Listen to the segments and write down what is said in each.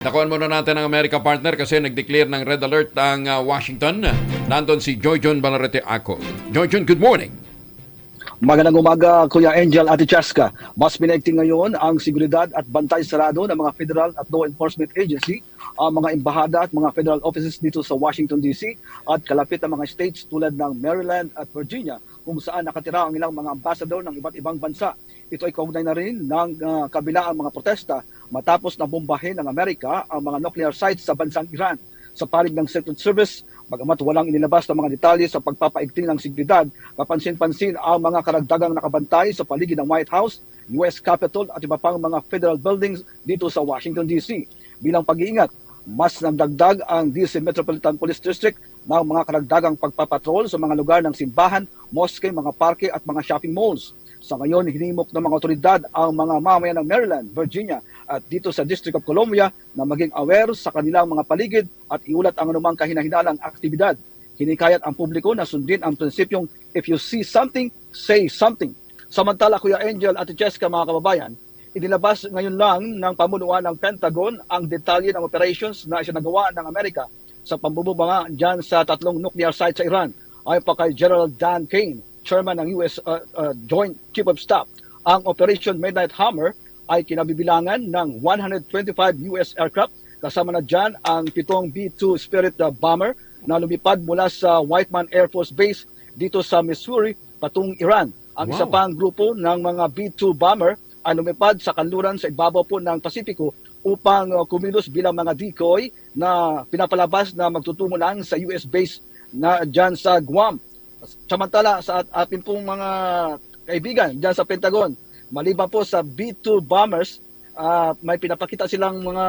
Nakuhan muna natin ang America partner kasi nag-declare ng red alert ang uh, Washington. Nandun si Joyjon Balarete Ako. Joyjon, good morning. Magandang umaga, Kuya Angel at Chaska. Mas pinagting ngayon ang seguridad at bantay sarado ng mga federal at law enforcement agency, ang mga embahada at mga federal offices dito sa Washington DC at kalapit na mga states tulad ng Maryland at Virginia kung saan nakatira ang ilang mga ambassador ng iba't ibang bansa. Ito ay kaugnay na rin ng uh, kabilaang mga protesta matapos na bombahin ng Amerika ang mga nuclear sites sa bansang Iran. Sa panig ng Secret Service, bagamat walang inilabas na mga detalye sa pagpapaigting ng seguridad, kapansin-pansin ang mga karagdagang nakabantay sa paligid ng White House, US Capitol at iba pang mga federal buildings dito sa Washington DC. Bilang pag-iingat, mas nagdagdag ang DC Metropolitan Police District ng mga karagdagang pagpapatrol sa mga lugar ng simbahan, mosque, mga parke at mga shopping malls. Sa ngayon, hinimok ng mga otoridad ang mga mamayan ng Maryland, Virginia at dito sa District of Columbia na maging aware sa kanilang mga paligid at iulat ang anumang kahinahinalang aktibidad. Hinikayat ang publiko na sundin ang prinsipyong if you see something, say something. Samantala, Kuya Angel at Jessica, mga kababayan, inilabas ngayon lang ng pamunuan ng Pentagon ang detalye ng operations na isinagawa ng Amerika sa pambubunga dyan sa tatlong nuclear sites sa Iran. Ayon pa kay General Dan Kane, chairman ng US uh, uh, Joint Chief of Staff, ang Operation Midnight Hammer ay kinabibilangan ng 125 US aircraft kasama na dyan ang pitong B-2 Spirit uh, bomber na lumipad mula sa Whiteman Air Force Base dito sa Missouri patung Iran. Ang Wow. isa pang grupo ng mga B-2 bomber ay lumipad sa kanluran sa ibabaw po ng Pasipiko upang uh, kumilos bilang mga decoy na pinapalabas na magtutungo lang sa US base na dyan sa Guam. Samantala sa at- ating pong mga kaibigan dyan sa Pentagon, maliban po sa B-2 bombers, ah, may pinapakita silang mga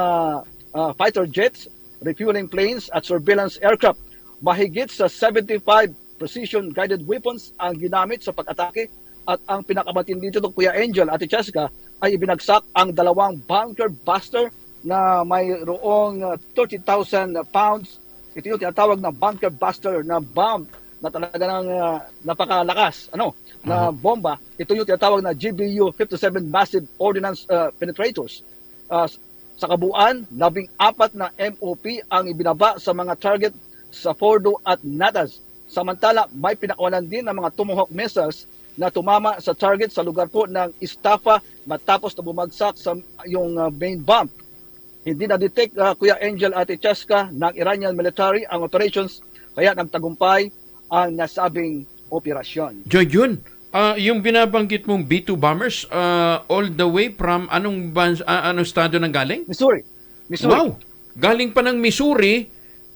ah, fighter jets, refueling planes at surveillance aircraft. Mahigit sa 75 precision guided weapons ang ginamit sa pag-atake at ang pinakamatindi dito Kuya Angel at Cheska ay ibinagsak ang dalawang bunker buster na mayroong ah, 30,000 pounds. Ito yung tinatawag na bunker buster na bomb na talaga ng ah, napakalakas ano na bomba. Ito yung tinatawag na GBU 57 Massive Ordnance ah, Penetrators. Ah, sa kabuuan, labing apat na MOP ang ibinaba sa mga target sa Fordo at Natas. Samantala, may pinakawalan din ng mga Tomahawk missiles na tumama sa target sa lugar po ng Istafa matapos na bumagsak sa yung ah, main bomb. Hindi na-detect ah, Kuya Angel at Cheska ng Iranian military ang operations kaya nagtagumpay ang nasabing operasyon. Joyjon, ah, yung binabanggit mong B-2 bombers, ah, all the way from anong, bans, ah, anong estado nang galing? Missouri. Missouri. Wow! Galing pa ng Missouri,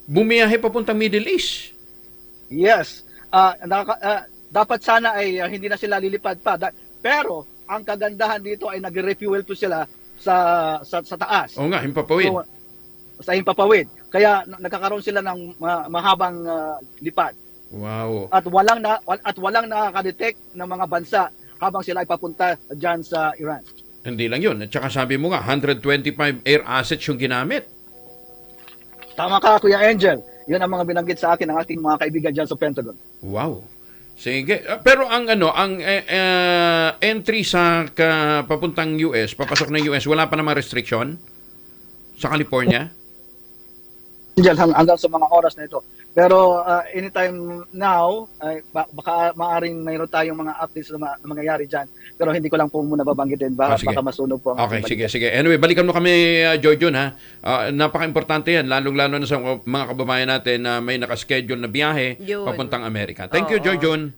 bumiyahe papuntang Middle East. Yes. Ah, nakaka- ah, dapat sana ay ah, hindi na sila lilipad pa. Da- pero ang kagandahan dito ay nagre-refuel po sila sa sa, sa taas. Oo nga, himpapawid. So, sa Himpapawid. Kaya na- nagkakaroon sila ng ma- mahabang ah, lipad. wow. At walang na at walang nakaka-detect ng mga bansa habang sila ay papunta diyan sa Iran. Hindi lang yun. At saka sabi mo nga, 125 air assets yung ginamit. Tama ka Kuya Angel. 'Yun ang mga binanggit sa akin ng ating mga kaibigan diyan sa Pentagon. Wow. Sige. Ah, Pero ang ano, ang eh, eh, entry sa ka, papuntang US, papasok ng US, wala pa namang restriction sa California? Diyan hang- hanggang sa mga oras na ito. Pero uh, anytime now, ay ba- baka maaring mayroon tayong mga updates na, ma- na mangyayari dyan. Pero hindi ko lang po muna babanggitin. Ah, Baka, sige. baka masunog po. ang Okay, ating sige, sige. Anyway, balikan mo kami, uh, Joyjon, ha? Ah, napaka-importante yan, lalong-lalo na sa mga kababayan natin na may nakaschedule na biyahe Yun. papuntang Amerika. Thank you, Oo. Joyjon.